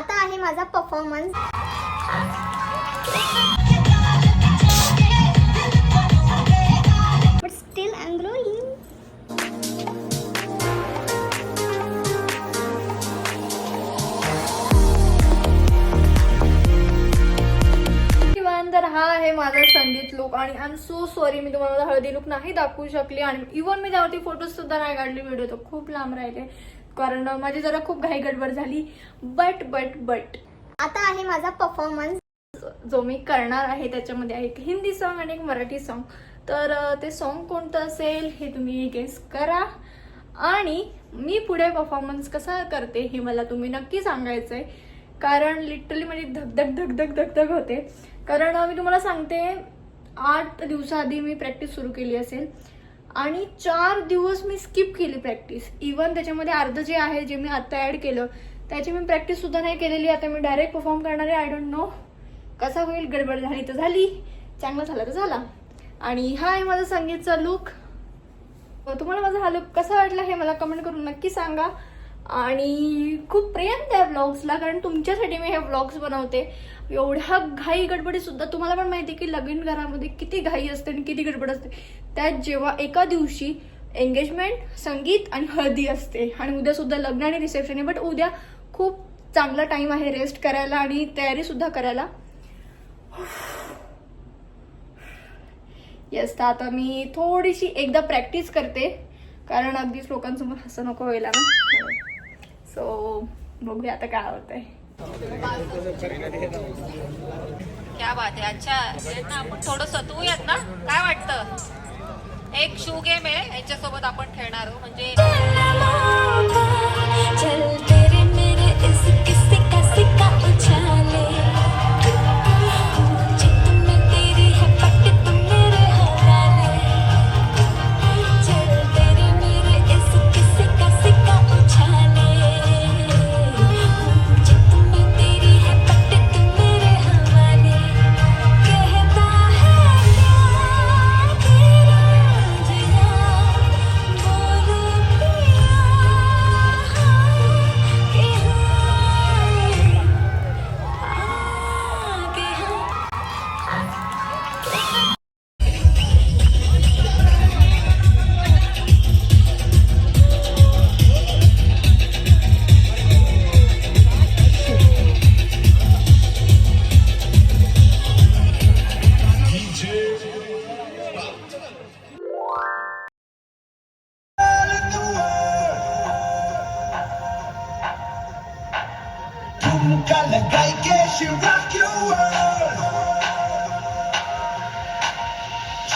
आता आहे माझा performance but still I am तर हा आहे माझा संगीत लुक आणि आय एम सो सॉरी मी तुम्हाला हळदी लुक नाही दाखवू शकली आणि इव्हन मी त्यावरती फोटोज सुद्धा नाही काढले व्हिडिओ तर खूप लांब राहिले. कारण माझी जरा खूप घाई गडबड झाली. बट बट बट आता आहे माझा परफॉर्मन्स जो मी करणार आहे त्याच्यामध्ये आहे एक हिंदी सॉन्ग आणि एक मराठी सॉन्ग तर ते सॉन्ग कोणतं असेल हे तुम्ही गेस करा. आणि मी पुढे परफॉर्मन्स कसा करते हे मला तुम्ही नक्की सांगायचं आहे कारण लिटरली माझी धगधग धगधग धगधग होते. कारण मी तुम्हाला सांगते आठ दिवसाआधी मी प्रॅक्टिस सुरू केली असेल. आणि चार दिवस मी स्किप केली प्रॅक्टिस इवन त्याच्यामध्ये अर्धं जे आहे जे मी आत्ता ॲड केलं त्याची मी प्रॅक्टिससुद्धा नाही केलेली. आता मी डायरेक्ट परफॉर्म करणार आहे. आय डोंट नो कसा होईल. गडबड झाली तर झाली. चांगला झाला तर झाला. आणि हा आहे माझा संगीतचा लुक तुम्हाला माझा हा लुक कसा वाटला हे मला कमेंट करून नक्की सांगा. आणि खूप प्रेम द्या व्लॉग्सला कारण तुमच्यासाठी मी हे व्लॉग्स बनवते. एवढ्या घाई गडबडी सुद्धा तुम्हाला पण माहिती आहे की लगीन घरामध्ये किती घाई असते आणि किती गडबड असते. त्यात जेव्हा एका दिवशी एंगेजमेंट संगीत आणि हळदी असते. आणि उद्या सुद्धा लग्न आणि रिसेप्शन आहे बट उद्या खूप चांगला टाइम आहे रेस्ट करायला आणि तयारी सुद्धा करायला. येस तर आता मी थोडीशी एकदा प्रॅक्टिस करते. कारण अगदीच लोकांसमोर हसं नको व्हायला. ना सो बघूया आता काय होतंय. क्या बात आहे अच्छा यांना आपण. थोडं सतवूयात ना? काय वाटतं? एक शू गेम आहे. यांच्यासोबत आपण खेळणार आहोत. म्हणजे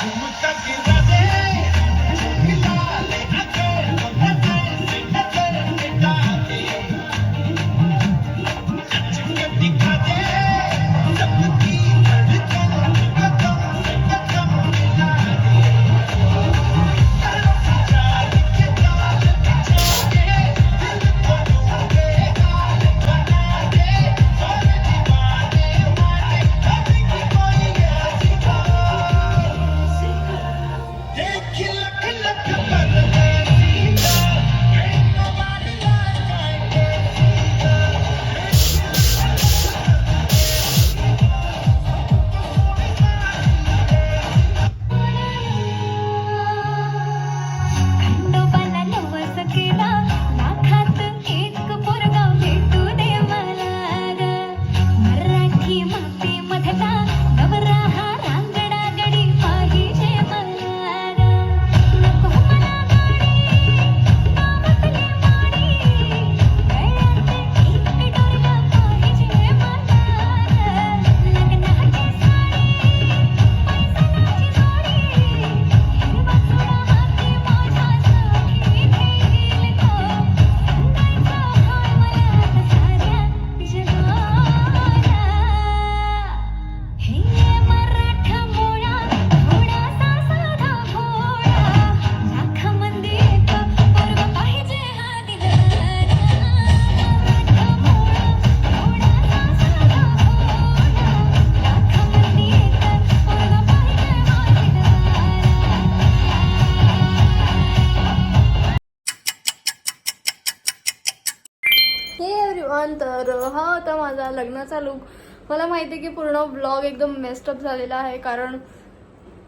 Umut तर हा होता माझा लग्नाचा लुक मला माहिती आहे की पूर्ण ब्लॉग एकदम मेस्टअप झालेला आहे कारण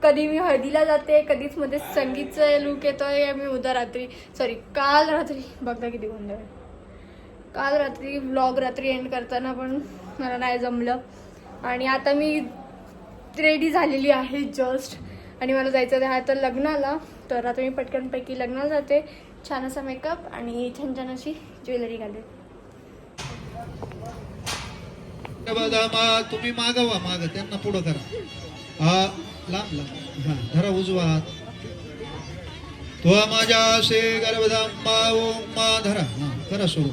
कधी मी हळदीला जाते कधीच मध्ये संगीतचं लुक येतोय मी उद्या रात्री सॉरी काल रात्री बघता किती गोंधळ जाईल काल रात्री ब्लॉग रात्री एंड करताना पण मला नाही जमलं. आणि आता मी रेडी झालेली आहे जस्ट आणि मला जायचं आहे आता लग्नाला. तर आता मी पटकनपैकी लग्नाला जाते. छान असा मेकअप आणि छान छान अशी ज्वेलरी घालेल बघा मा तुम्ही मागावा माग त्यांना पुढं करा. हा लांब लांब. हा धरा उजवा हात तो माझ्या से गर्भधामा ओम मा धरा. हा करा सुरू.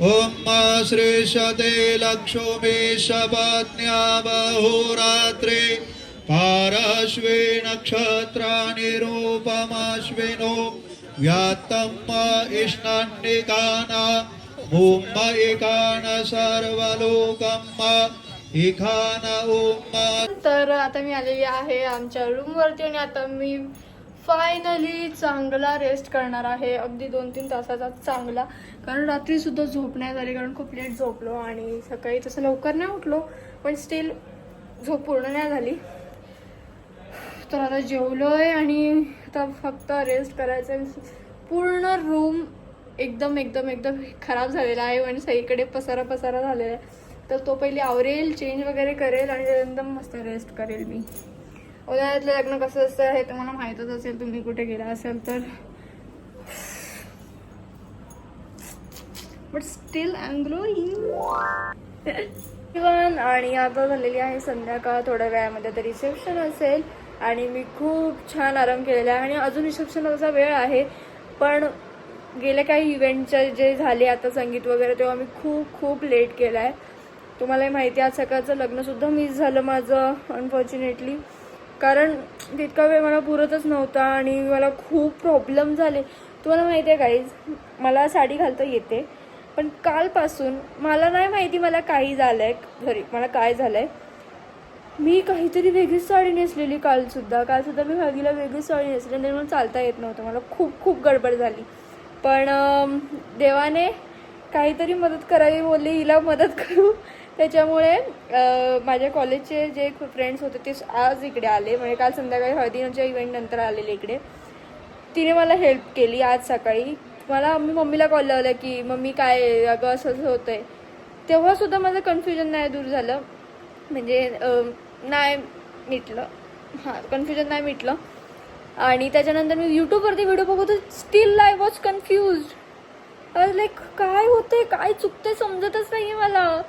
ओम मा श्री शते लक्षो मे शपज्ञा बहुरात्रे पारश्वे नक्षत्राणि व्यात्तम इष्णान्निकाना ॐ एकान सर्वलोकम् एकान ओम तर आता मी आलेली आहे आमच्या रूमवरती आणि आता मी फायनली चांगला रेस्ट करणार आहे. अगदी दोन तीन तासाचा चांगला. कारण रात्री सुद्धा झोप नाही झाली कारण खूप लेट झोपलो आणि सकाळी तसं लवकर नाही उठलो पण स्टील झोप पूर्ण नाही झाली. तर आता जेवलो आहे आणि आता फक्त रेस्ट करायचं पूर्ण रूम एकदम एकदम एकदम खराब झालेला आहे. म्हणजे सगळीकडे पसारा पसारा झालेला आहे. तर तो पहिले आवरेल चेंज वगैरे करेल आणि एकदम मस्त रेस्ट करेल मी. उन्हाळ्यातलं लग्न कसं असतं हे तुम्हाला माहीतच असेल. तुम्ही कुठे गेला असेल तर. बट स्टील आय इवन आणि आता झालेली आहे संध्याकाळ. थोड्या वेळामध्ये तर रिसेप्शन असेल. आणि मी खूप छान आराम केलेला आहे. आणि अजून रिसेप्शनचा वेळ आहे. पण गेल्या काही इव्हेंटच्या जे झाले आता संगीत वगैरे तेव्हा मी खूप खूप लेट केला आहे तुम्हालाही माहिती आहे आज सकाळचं लग्नसुद्धा मिस झालं माझं अनफॉर्च्युनेटली कारण तितका वेळ मला पुरतच नव्हता आणि मला खूप प्रॉब्लेम झाले. तुम्हाला माहिती आहे काहीच मला साडी घालता येते पण कालपासून मला नाही माहिती मला काही झालं आहे सॉरी मला काय झालं आहे मी काहीतरी वेगळीच साडी नेसलेली कालसुद्धा. कालसुद्धा मी हळदीला वेगळीच साडी नेसली आणि मला चालता येत नव्हतं. मला खूप खूप गडबड झाली. पण देवाने काहीतरी मदत करावी बोलली. हिला मदत करू. त्याच्यामुळे माझ्या कॉलेजचे जे फ्रेंड्स होते ते आज इकडे आले. म्हणजे काल संध्याकाळी हळदीनच्या इव्हेंट नंतर आलेले इकडे. तिने मला हेल्प केली आज सकाळी. मला मी मम्मीला कॉल लावला की मम्मी काय अगं असं असं होतं आहे तेव्हासुद्धा माझं कन्फ्युजन नाही दूर झालं. म्हणजे नाही मिटलं. हां कन्फ्युजन नाही मिटलं. आणि त्याच्यानंतर मी यूट्यूबवरती व्हिडिओ बघत still I was confused like काय होतंय? काय चुकतंय समजतच नाही मला.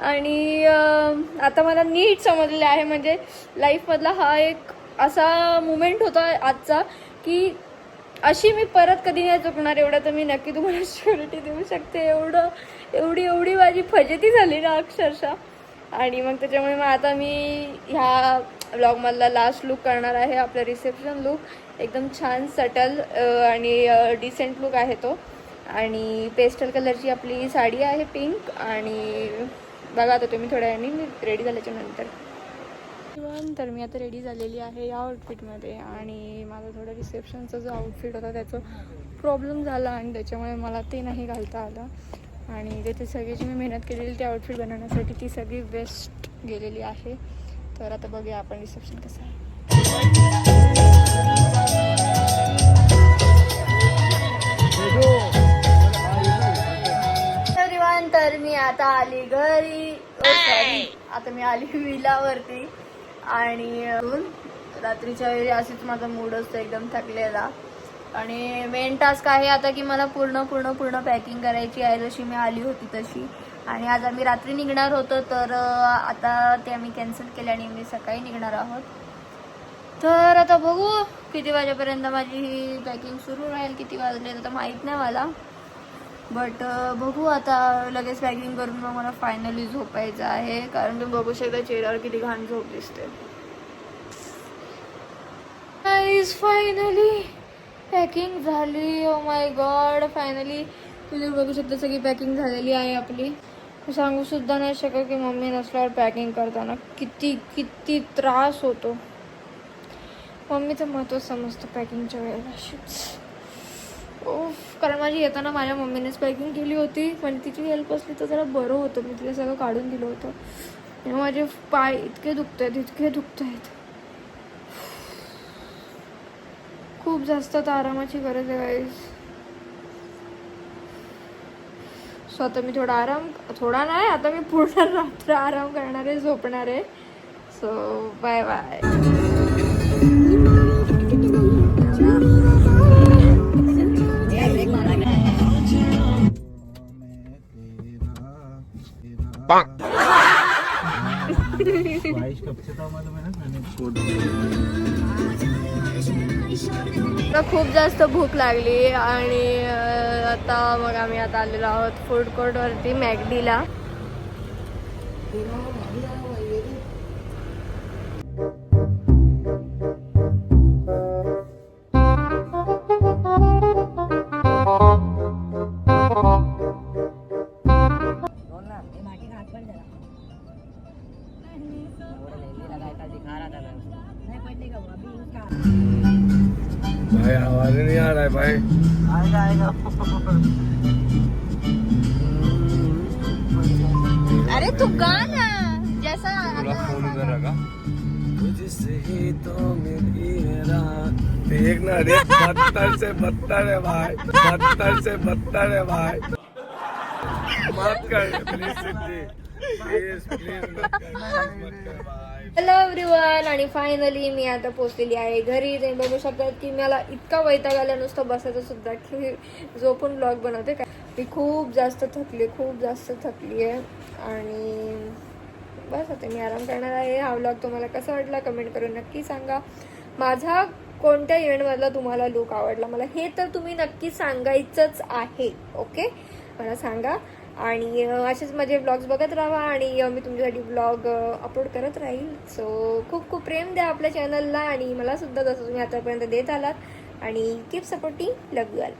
आणि आता मला नीट समजलेलं आहे. म्हणजे लाईफमधला हा एक असा मुमेंट होता आजचा की अशी मी परत कधी नाही चुकणार एवढं तर मी नक्की तुम्हाला श्युरिटी देऊ शकते. एवढं एवढी एवढी माझी फजेती झाली ना अक्षरशः. आणि मग त्याच्यामुळे मग आता मी ह्या ब्लॉगमधला लास्ट लुक करणार आहे आपला रिसेप्शन लुक एकदम छान सटल आणि डिसेंट लुक आहे तो. आणि पेस्टल कलरची आपली साडी आहे पिंक आणि बघा आता तुम्ही थोड्या वेळाने मी रेडी झाल्याच्यानंतर. तर मी आता रेडी झालेली आहे या आउटफिटमध्ये आणि माझा थोडं रिसेप्शनचा जो आउटफिट होता त्याचं प्रॉब्लेम झाला आणि त्याच्यामुळे मला ते नाही घालता आलं. आणि त्याची सगळी जी मी मेहनत केलेली ती आउटफिट बनवण्यासाठी ती सगळी वेस्ट गेलेली आहे. तर आता बघूया आपण रिसेप्शन कसं आहे. तर मी आता आली घरी. Oh, आता मी आली विलावरती. आणि अजून रात्रीच्या वेळी असेच माझा मूड असतो एकदम थकलेला. आणि मेन टास्क आहे आता की मला पूर्ण पूर्ण पूर्ण पॅकिंग करायची आहे. जशी मी आली होती तशी. आणि आज आम्ही रात्री निघणार होतो तर आता ते आम्ही कॅन्सल केले आणि मी सकाळी निघणार आहोत. तर आता बघू किती वाजेपर्यंत माझी ही पॅकिंग सुरू राहील किती वाजले आता माहीत नाही मला. बट बघू आता लगेच पॅकिंग करून मग मला फायनली झोपायचं आहे कारण तुम्ही बघू शकता चेहऱ्यावर किती घाण झोप दिसते. फायनली पॅकिंग झाली. ओ माय गॉड फायनली तुम्ही बघू शकता सगळी पॅकिंग झालेली आहे आपली. मी सांगू सुद्धा नाही शकत की मम्मी नसल्यावर पॅकिंग करताना किती किती त्रास होतो. मम्मीचं महत्त्व समजतं पॅकिंगच्या वेळेला. ओफ कारण माझी येताना माझ्या मम्मीनेच पॅकिंग केली होती पण तिची हेल्प असली तर जरा बरं होतं. मी तिला सगळं काढून दिलं होतं. आणि माझे पाय इतके दुखत आहेत इतके दुखत आहेत खूप जास्त तर आरामाची गरज आहे सो आता मी थोडा आराम थोडा नाही आता मी पूर्ण रात्र आराम करणार आहे झोपणार. आहे सो बाय बाय. मला खूप जास्त भूक लागली आणि आता मग आम्ही आता आलेलो आहोत फूड कोर्टवरती मॅगडीला भाई आवाज़ नहीं आ रहा है भाई। अरे तू गा ना जैसा फ़ोन तुझसे ही तो मिली है रात देख ना रे बदतर से बदतर है भाई बदतर से बदतर है भाई। मत कर प्लीज़ सिद्धि। हॅलो एव्हरीवन आणि फायनली मी आता पोचलेली आहे घरी. तुम्ही बघू शकतात की मला इतका वैताग आला नुसतं बसायचं सुद्धा की झोपून ब्लॉग बनवते काय? मी खूप जास्त थकली खूप जास्त थकली आहे. आणि बस आता मी आराम करणार आहे. हा व्लॉग तुम्हाला कसा वाटला कमेंट करून नक्की सांगा. माझा कोणत्या इव्हेंटमधला तुम्हाला लुक आवडला? मला हे तर तुम्ही नक्की सांगायचंच आहे ओके मला सांगा. आणि असेच माझे ब्लॉग्स बघत राहा आणि मी तुमच्यासाठी ब्लॉग अपलोड करत राहील. सो खूप खूप प्रेम द्या आपल्या चॅनलला आणि मला सुद्धा जसं तुम्ही आतापर्यंत देत आलात. आणि keep supporting love you all